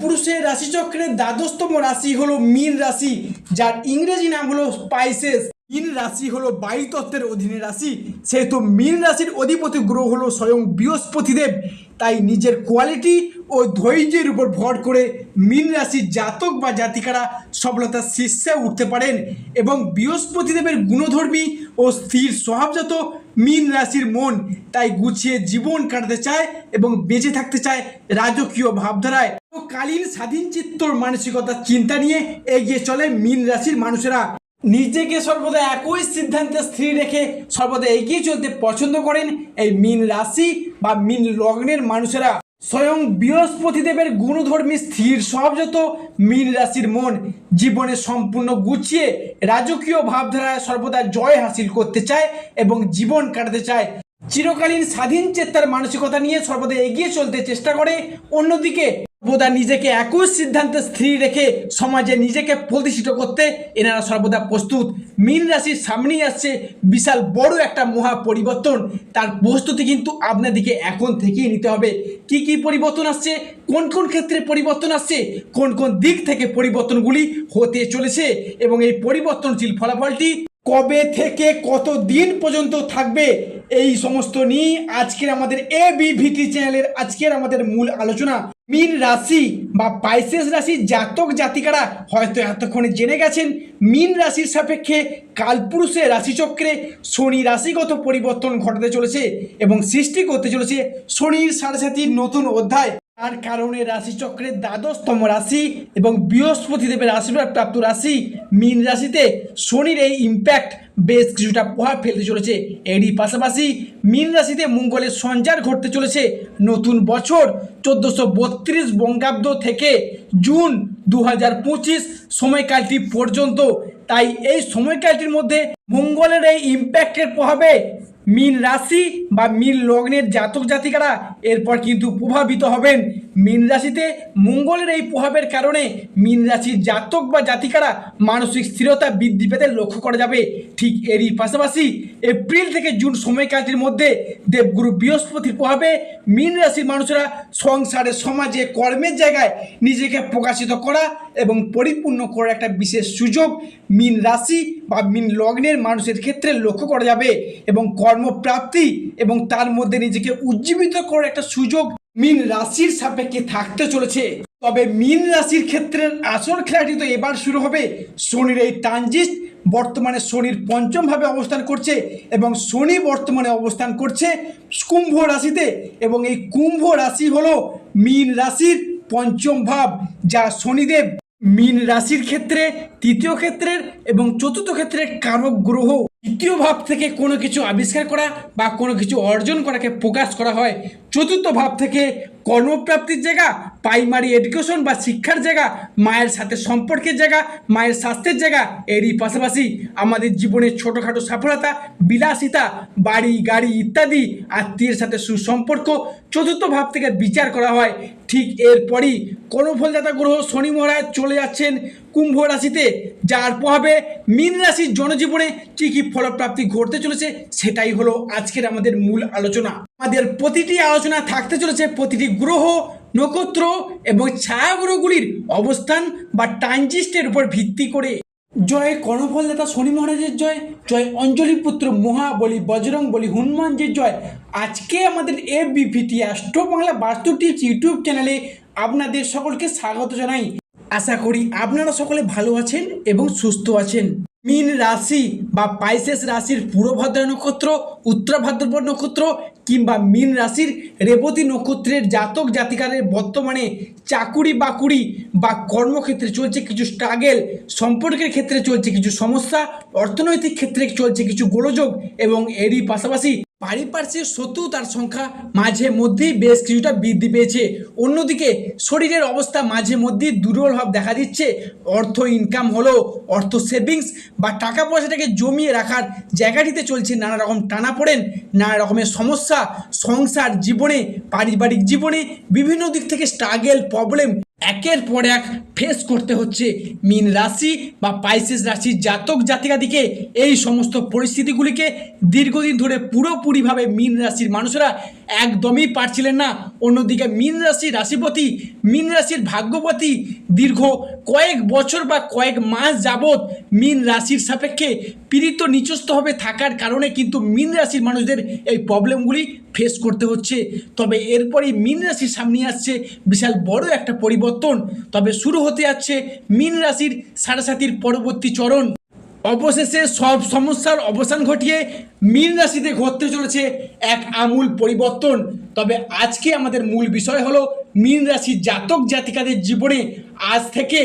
পুরুষের রাশিচক্রের দ্বাদশতম রাশি হলো মীন রাশি, যার ইংরেজি নাম হলো স্পাইসেস মীন রাশি হলো বায়ু তত্ত্বের অধীনে রাশি, সেহেতু মীন রাশির অধিপতি গ্রহ হলো স্বয়ং বৃহস্পতিদেব। তাই নিজের কোয়ালিটি ও ধৈর্যের উপর ভর করে মীন রাশির জাতক বা জাতিকারা সফলতার শীর্ষে উঠতে পারেন এবং বৃহস্পতিদেবের গুণধর্মী ও স্থির স্বভাবজাত মীন রাশির মন, তাই গুছিয়ে জীবন কাটাতে চায় এবং বেঁচে থাকতে চায় রাজকীয় ভাবধারায়। তো কালীন স্বাধীন চিত্তর মানসিকতার চিন্তা নিয়ে এগিয়ে চলে মীন রাশির মানুষেরা। নিজেকে সর্বদা একই সিদ্ধান্তে স্থির রেখে সর্বদা এগিয়ে চলতে পছন্দ করেন এই মীন রাশি বা মীন লগ্নের মানুষেরা। স্বয়ং বৃহস্পতিদেবের গুণধর্মী স্থির স্বভাবজাত মীন রাশির মন জীবনে সম্পূর্ণ গুছিয়ে রাজকীয় ভাবধারায় সর্বদা জয় হাসিল করতে চায় এবং জীবন কাটাতে চায়। চিরকালীন স্বাধীন চেত্তার মানসিকতা নিয়ে সর্বদা এগিয়ে চলতে চেষ্টা করে অন্যদিকে সর্বদা নিজেকে একই সিদ্ধান্তে স্থির রেখে সমাজে নিজেকে প্রতিষ্ঠিত করতে এনারা সর্বদা প্রস্তুত। মীন রাশির সামনেই আসছে বিশাল বড় একটা মহা পরিবর্তন। তার প্রস্তুতি কিন্তু আপনাদেরকে এখন থেকেই নিতে হবে। কি কি পরিবর্তন আসছে? কোন কোন ক্ষেত্রে পরিবর্তন আসছে? কোন কোন দিক থেকে পরিবর্তনগুলি হতে চলেছে? এবং এই পরিবর্তনশীল ফলাফলটি কবে থেকে কত দিন পর্যন্ত থাকবে এই সমস্ত নিয়ে আজকের আমাদের এ বিভিটি চ্যানেলের আজকের আমাদের মূল আলোচনা। মীন রাশি বা পাইসেস রাশি জাতক জাতিকারা হয়তো এতক্ষণে জেনে গেছেন, মীন রাশির সাপেক্ষে কালপুরুষের রাশিচক্রে শনি রাশিগত পরিবর্তন ঘটাতে চলেছে এবং সৃষ্টি করতে চলেছে শনির সাড়ে সাতির নতুন অধ্যায়। তার কারণে রাশিচক্রের দ্বাদশতম রাশি এবং বৃহস্পতি দেবের আশীর্বাদ প্রাপ্ত রাশি মীন রাশিতে শনির এই ইম্প্যাক্ট বেশ কিছুটা প্রভাব ফেলতে চলেছে। এরই পাশাপাশি মীন রাশিতে মঙ্গলের সঞ্চার ঘটতে চলেছে। নতুন বছর চোদ্দোশো বত্রিশ বঙ্গাব্দ থেকে জুন দু হাজার পঁচিশ সময়কালটি পর্যন্ত। তাই এই সময়কালটির মধ্যে মঙ্গলের এই ইম্প্যাক্টের প্রভাবে মীন রাশি বা মীন লগ্নের জাতক জাতিকারা এরপর কিন্তু প্রভাবিত হবেন। মীন রাশিতে মঙ্গলের এই প্রভাবের কারণে মীন রাশির জাতক বা জাতিকারা মানসিক স্থিরতা বৃদ্ধি পেতে লক্ষ্য করা যাবে। ঠিক এরই পাশাপাশি এপ্রিল থেকে জুন সময়কালটির মধ্যে দেবগুরু বৃহস্পতির প্রভাবে মীন রাশির মানুষেরা সংসারে, সমাজে, কর্মের জায়গায় নিজেকে প্রকাশিত করা এবং পরিপূর্ণ করার একটা বিশেষ সুযোগ মীন রাশি বা মীন লগ্নের মানুষের ক্ষেত্রে লক্ষ্য করা যাবে এবং কর্মপ্রাপ্তি এবং তার মধ্যে নিজেকে উজ্জীবিত করার একটা সুযোগ মীন রাশির সাপেক্ষে থাকতে চলেছে। তবে মিন রাশির ক্ষেত্রে আসল খেলাটি তো এবার শুরু হবে। শনির এই ট্রানজিট বর্তমানে শনির পঞ্চম ভাবে অবস্থান করছে এবং শনি বর্তমানে অবস্থান করছে কুম্ভ রাশিতে এবং এই কুম্ভ রাশি হলো মিন রাশির পঞ্চম ভাব, যা শনিদেব মিন রাশির ক্ষেত্রে, তৃতীয় ক্ষেত্রের এবং চতুর্থ ক্ষেত্রের কারক গ্রহ। তৃতীয় ভাব থেকে কোনো কিছু আবিষ্কার করা বা কোনো কিছু অর্জন করাকে প্রকাশ করা হয়। চতুর্থ ভাব থেকে কর্মপ্রাপ্তির জায়গা প্রাইমারি এডুকেশন বা শিক্ষার জায়গা, মায়ের সাথে সম্পর্কের জায়গা, মায়ের স্বাস্থ্যের জায়গা, এরই পাশাপাশি আমাদের জীবনের ছোটোখাটো সফলতা, বিলাসিতা, বাড়ি, গাড়ি ইত্যাদি আত্মীয়ের সাথে সুসম্পর্ক। চতুর্থ ভাব থেকে বিচার করা হয়। ঠিক এরপরই কর্মফলদাতা গ্রহ শনি মহারাজ চলে যাচ্ছেন কুম্ভ রাশিতে। যার প্রভাবে মীন রাশির জনজীবনে কী কী ফলপ্রাপ্তি ঘটতে চলেছে, সেটাই হলো আজকের আমাদের মূল আলোচনা। আমাদের প্রতিটি আলোচনা থাকতে চলেছে, প্রতিটি গ্রহ, নক্ষত্র এবং ছায়াগ্রহগুলির অবস্থান বা ট্রানজিস্টের উপর ভিত্তি করে। জয় কর্ণফলদাতা শনি মহারাজের জয় জয় অঞ্জলি পুত্র মহাবলী বজরং বলি হনুমানজির জয়। আজকে আমাদের এ বিপিটি অ্যাস্ট্রো বাংলা বাস্তু টিপস ইউটিউব চ্যানেলে আপনাদের সকলকে স্বাগত জানাই। আশা করি আপনারা সকলে ভালো আছেন এবং সুস্থ আছেন। মীন রাশি বা পাইসেস রাশির পূর্বভাদ্র নক্ষত্র উত্তর ভাদ্রপদ নক্ষত্র কিংবা মিন রাশির রেবতী নক্ষত্রের জাতক জাতিকারের বর্তমানে চাকুরি বাকুরি বা কর্মক্ষেত্রে চলছে কিছু স্ট্রাগেল সম্পর্কের ক্ষেত্রে চলছে কিছু সমস্যা, অর্থনৈতিক ক্ষেত্রে চলছে কিছু গোলযোগ এবং এরই পাশাপাশি পারিপার্শ্বিক শত্রুতার সংখ্যা মাঝে মধ্যেই বেশ কিছুটা বৃদ্ধি পেয়েছে। অন্যদিকে শরীরের অবস্থা মাঝে মধ্যেই দুর্বল ভাব দেখা দিচ্ছে। অর্থ ইনকাম হলো, অর্থ সেভিংস বা টাকা পয়সাটাকে জমিয়ে রাখার জায়গাটিতে চলছে নানা রকম টানা পড়েন নানা রকমের সমস্যা, সংসার জীবনে, পারিবারিক জীবনে, বিভিন্ন দিক থেকে স্ট্রাগেল প্রবলেম একের পর এক ফেস করতে হচ্ছে মিন রাশি বা পাইসেস রাশির জাতক জাতিকাদিকে। এই সমস্ত পরিস্থিতিগুলিকে দীর্ঘদিন ধরে পুরোপুরিভাবে মিন রাশির মানুষরা একদমই পারছিলেন না। অন্যদিকে মিন রাশির রাশিপতি, মিন রাশির ভাগ্যপতি দীর্ঘ কয়েক বছর বা কয়েক মাস যাবৎ মিন রাশির সাপেক্ষে পীড়িত নিচস্থভাবে থাকার কারণে কিন্তু মিন রাশির মানুষদের এই প্রবলেমগুলি ফেস করতে হচ্ছে। তবে এরপরই মিন রাশির সামনে আসছে বিশাল বড় একটা পরিবর্তন। তবে শুরু হতে যাচ্ছে মীন রাশির সাড়ে পরবর্তী চরণ। অবশেষে সব সমস্যার অবসান ঘটিয়ে মীন রাশিতে ঘটতে চলেছে এক আমূল পরিবর্তন। তবে আজকে আমাদের মূল বিষয় হলো মীন রাশির জাতক জাতিকাদের জীবনে আজ থেকে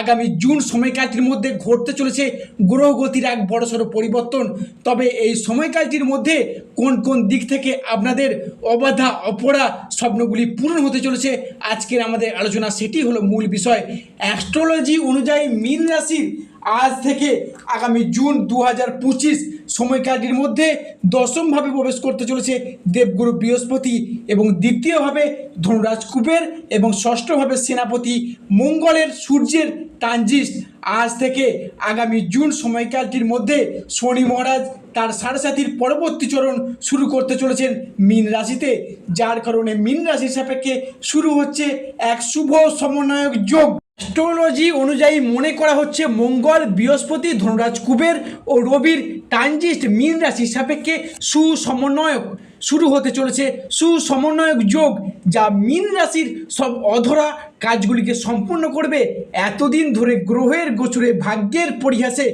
আগামী জুন সময়কালটির মধ্যে ঘটতে চলেছে গ্রহগতির এক বড়সড় পরিবর্তন। তবে এই সময়কালটির মধ্যে কোন কোন দিক থেকে আপনাদের অবাধা, অপরা স্বপ্নগুলি পূরণ হতে চলেছে আজকের আমাদের আলোচনা সেটি হলো মূল বিষয়। অ্যাস্ট্রোলজি অনুযায়ী মীন রাশির আজ থেকে আগামী জুন দু হাজার পঁচিশ সময়কালটির মধ্যে দশমভাবে প্রবেশ করতে চলেছে দেবগুরু বৃহস্পতি এবং দ্বিতীয়ভাবে ধনুরাজ কুবের এবং ষষ্ঠভাবে সেনাপতি মঙ্গলের সূর্যের ট্রানজিস্ট আজ থেকে আগামী জুন সময়কালটির মধ্যে শনি মহারাজ তার সাড়ে পরবর্তী চরণ শুরু করতে চলেছেন মীন রাশিতে, যার কারণে মীন রাশির সাপেক্ষে শুরু হচ্ছে এক শুভ সমন্বয়ক যোগ। অ্যাস্ট্রোলজি অনুযায়ী মনে করা হচ্ছে মঙ্গল, বৃহস্পতি, ধনুরাজ কুবের ও রবির ট্রানজিস্ট মীন রাশির সাপেক্ষে সুসমন্বয়ক শুরু হতে চলেছে। সুসমন্বয়ক যোগ যা মীন রাশির সব অধরা কাজগুলিকে সম্পূর্ণ করবে। এতদিন ধরে গ্রহের গোচরে ভাগ্যের পরিহাসে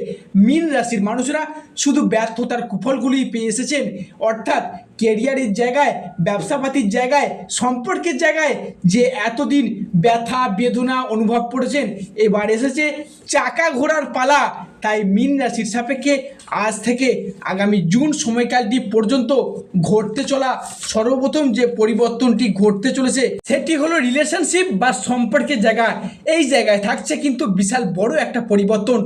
মীন রাশির মানুষরা শুধু ব্যর্থতার কুফলগুলি পেয়ে এসেছেন। অর্থাৎ কেরিয়ারের জায়গায়, ব্যবসাপাতির জায়গায়, সম্পর্কের জায়গায় যে এতদিন ব্যথা, বেদনা অনুভব করেছেন, এবার এসেছে চাকা ঘোরার পালা। তাই মীন রাশির সাপেক্ষে আজ থেকে আগামী জুন সময়কালটি পর্যন্ত ঘটতে চলা, সর্বপ্রথম যে পরিবর্তনটি ঘটতে চলেছে, সেটি হলো রিলেশনশিপ বা সম্পর্কের জায়গা। এই জায়গায় থাকছে কিন্তু বিশাল বড় একটা পরিবর্তন।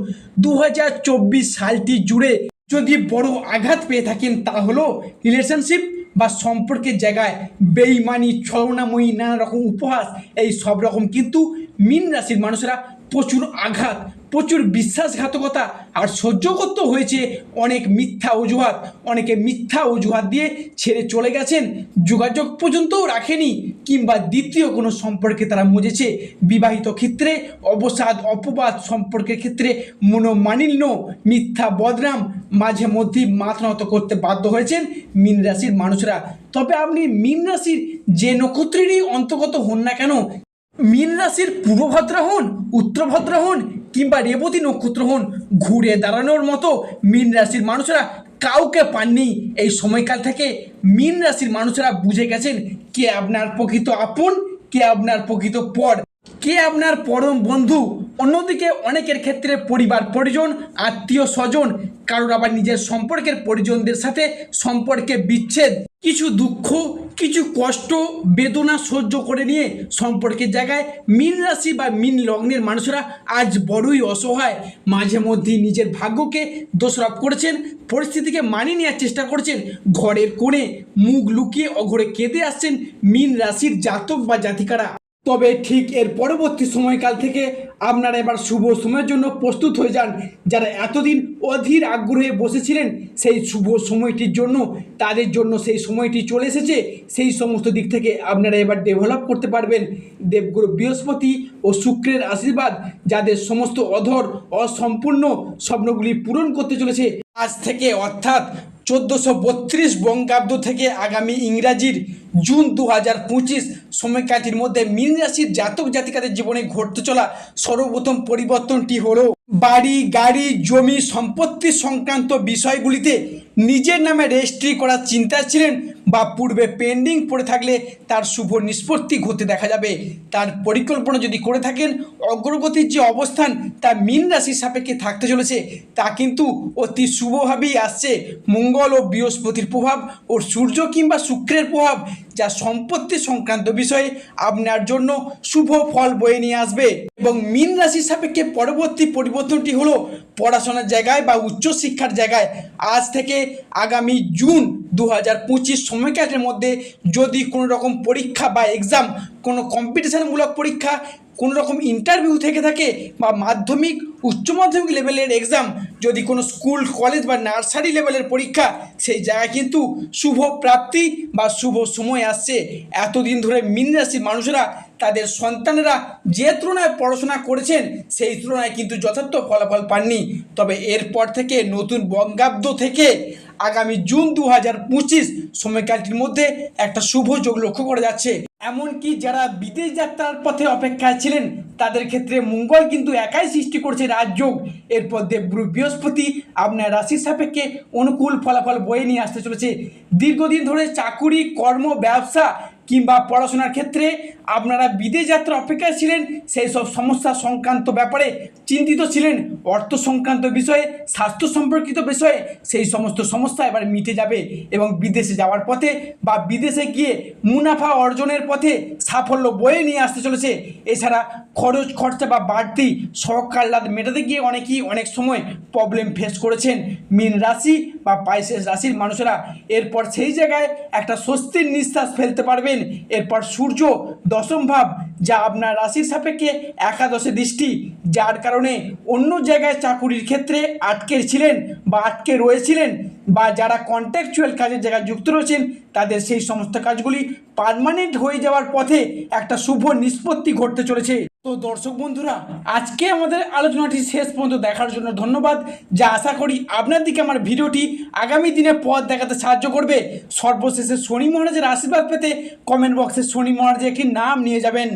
দু হাজার চব্বিশ সালটি জুড়ে যদি বড় আঘাত পেয়ে থাকেন, তা হলো রিলেশনশিপ বা সম্পর্কের জায়গায় বেইমানি, ছলনাময়ী নানা রকম উপহাস, এই সব রকম। কিন্তু মিন রাশির মানুষেরা প্রচুর আঘাত প্রচুর বিশ্বাসঘাতকতা আর সহ্য করতে হয়েছে। অনেক মিথ্যা অজুহাত, অনেকে মিথ্যা অজুহাত দিয়ে ছেড়ে চলে গেছেন। যোগাযোগ পর্যন্তও রাখেনি কিংবা দ্বিতীয় কোনো সম্পর্কে তারা মজেছে। বিবাহিত ক্ষেত্রে অবসাদ, অপবাদ সম্পর্কের ক্ষেত্রে মনোমানিন্য মিথ্যা বদনাম মাঝে মধ্যেই মাথা নত করতে বাধ্য হয়েছেন মীন রাশির মানুষরা। তবে আপনি মীন রাশির যে নক্ষত্রেরই অন্তর্গত হন না কেন, মীন রাশির পূর্বভদ্রা হন, উত্তরভদ্রা হন কিংবা রেবতী নক্ষত্র হন ঘুরে দাঁড়ানোর মতো মীন রাশির মানুষেরা কাউকে পাননি। এই সময়কাল থেকে মীন রাশির মানুষেরা বুঝে গেছেন, কে আপনার প্রকৃত আপন, কে আপনার প্রকৃত পর। কে আপনার পরম বন্ধু? অন্যদিকে অনেকের ক্ষেত্রে পরিবার পরিজন, আত্মীয় স্বজন, কারোর আবার নিজের সম্পর্কের পরিজনদের সাথে সম্পর্কে বিচ্ছেদ। কিছু দুঃখ, কিছু কষ্ট, বেদনা সহ্য করে নিয়ে সম্পর্কের জায়গায় মিন রাশি বা মিন লগ্নের মানুষরা আজ বড়ই অসহায়। মাঝে মধ্যেই নিজের ভাগ্যকে দোষারোপ করেছেন, পরিস্থিতিকে মানিয়ে নেওয়ার চেষ্টা করছেন। ঘরের কোণে মুখ লুকিয়ে অঘরে কেঁদে আসছেন মিন রাশির জাতক বা জাতিকারা। তবে ঠিক এর পরবর্তী সময়কাল থেকে আপনারা এবার শুভ সময়ের জন্য প্রস্তুত হয়ে যান। যারা এতদিন অধীর আগ্রহে বসেছিলেন, সেই শুভ সময়টির জন্য, তাদের জন্য সেই সময়টি চলে এসেছে। সেই সমস্ত দিক থেকে আপনারা এবার ডেভেলপ করতে পারবেন। দেবগুরু বৃহস্পতি ও শুক্রের আশীর্বাদ, যাদের সমস্ত অধর, অসম্পূর্ণ স্বপ্নগুলি পূরণ করতে চলেছে। আজ থেকে অর্থাৎ চোদ্দোশো বত্রিশ বঙ্গাব্দ থেকে আগামী ইংরাজির জুন দু হাজার পঁচিশ সময়কালটির মধ্যে মীন রাশির জাতক জাতিকাদের জীবনে ঘটতে চলা সর্বপ্রথম পরিবর্তনটি হলো বাড়ি, গাড়ি, জমি, সম্পত্তি সংক্রান্ত বিষয়গুলিতে নিজের নামে রেজিস্ট্রি করার চিন্তা ছিলেন বা পূর্বে পেন্ডিং পড়ে থাকলে তার শুভ নিষ্পত্তি ঘটতে দেখা যাবে। তার পরিকল্পনা যদি করে থাকেন, অগ্রগতির যে অবস্থান তা মীন রাশির সাপেক্ষে থাকতে চলেছে, তা কিন্তু অতি শুভভাবেই আসছে। মঙ্গল ও বৃহস্পতির প্রভাব ও সূর্য কিংবা শুক্রের প্রভাব যা সম্পত্তি সংক্রান্ত বিষয়ে আপনার জন্য শুভ ফল বয়ে নিয়ে আসবে। এবং মীন রাশির সাপেক্ষে পরবর্তী পরিবর্তনটি হলো পড়াশোনার জায়গায় বা উচ্চশিক্ষার জায়গায়। আজ থেকে আগামী জুন দু হাজার পঁচিশ সময়কালের মধ্যে যদি কোনো রকম পরীক্ষা বা এক্সাম কোনো কম্পিটিশনমূলক পরীক্ষা, কোনো রকম ইন্টারভিউ থেকে থাকে বা মাধ্যমিক, উচ্চ মাধ্যমিক লেভেলের এক্সাম যদি কোনো স্কুল, কলেজ বা নার্সারি লেভেলের পরীক্ষা, সেই জায়গায় কিন্তু শুভ প্রাপ্তি বা শুভ সময় আসছে। এতদিন ধরে মীন রাশির মানুষেরা তাদের সন্তানেরা যে তুলনায় পড়াশোনা করেছেন, সেই তুলনায় কিন্তু যথার্থ ফলাফল পাননি। তবে এরপর থেকে নতুন বঙ্গাব্দ থেকে আগামী জুন দু হাজার পঁচিশ সময়কালটির মধ্যে একটা শুভ যোগ লক্ষ্য করা যাচ্ছে। এমনকি যারা বিদেশ যাত্রার পথে অপেক্ষায় ছিলেন, তাদের ক্ষেত্রে মঙ্গল কিন্তু একাই সৃষ্টি করছে রাজযোগ। এরপর দেবগুরু বৃহস্পতি আপনার রাশির সাপেক্ষে অনুকূল ফলাফল বয়ে নিয়ে আসতে চলেছে। দীর্ঘদিন ধরে চাকুরি, কর্ম, ব্যবসা কিংবা পড়াশোনার ক্ষেত্রে আপনারা বিদেশ যাত্রা অপেক্ষায় ছিলেন, সেই সব সমস্যা সংক্রান্ত ব্যাপারে চিন্তিত ছিলেন, অর্থ সংক্রান্ত বিষয়ে, স্বাস্থ্য সম্পর্কিত বিষয়ে, সেই সমস্ত সমস্যা এবার মিটে যাবে এবং বিদেশে যাওয়ার পথে বা বিদেশে গিয়ে মুনাফা অর্জনের পথে সাফল্য বয়ে নিয়ে আসতে চলেছে। এছাড়া খরচ, খরচা বা বাড়তি সকাল্লাদ মেটাতে গিয়ে অনেকেই অনেক সময় প্রবলেম ফেস করেছেন। মীন রাশি বা পাইসেস রাশির মানুষেরা এরপর সেই জায়গায় একটা স্বস্তির নিঃশ্বাস ফেলতে পারবেন। এরপর সূর্য দশম ভাব, যা আপনার রাশির সাপেক্ষে একাদশে দৃষ্টি, যার কারণে অন্য জায়গায় চাকুরির ক্ষেত্রে আটকে ছিলেন বা আটকে রয়েছিলেন বা যারা কন্ট্যাকচুয়াল কাজের জায়গায় যুক্ত রয়েছেন, তাদের সেই সমস্ত কাজগুলি পার্মানেন্ট হয়ে যাওয়ার পথে একটা শুভ নিষ্পত্তি ঘটতে চলেছে। তো দর্শক বন্ধুরা, আজকে আমাদের আলোচনাটি শেষ পর্যন্ত দেখার জন্য ধন্যবাদ, যা আশা করি আপনার দিকে আমার ভিডিওটি আগামী দিনে পথ দেখাতে সাহায্য করবে। সর্বশেষে শনি মহারাজের আশীর্বাদ পেতে কমেন্ট বক্সে শনি মহারাজের একটি নাম নিয়ে যাবেন।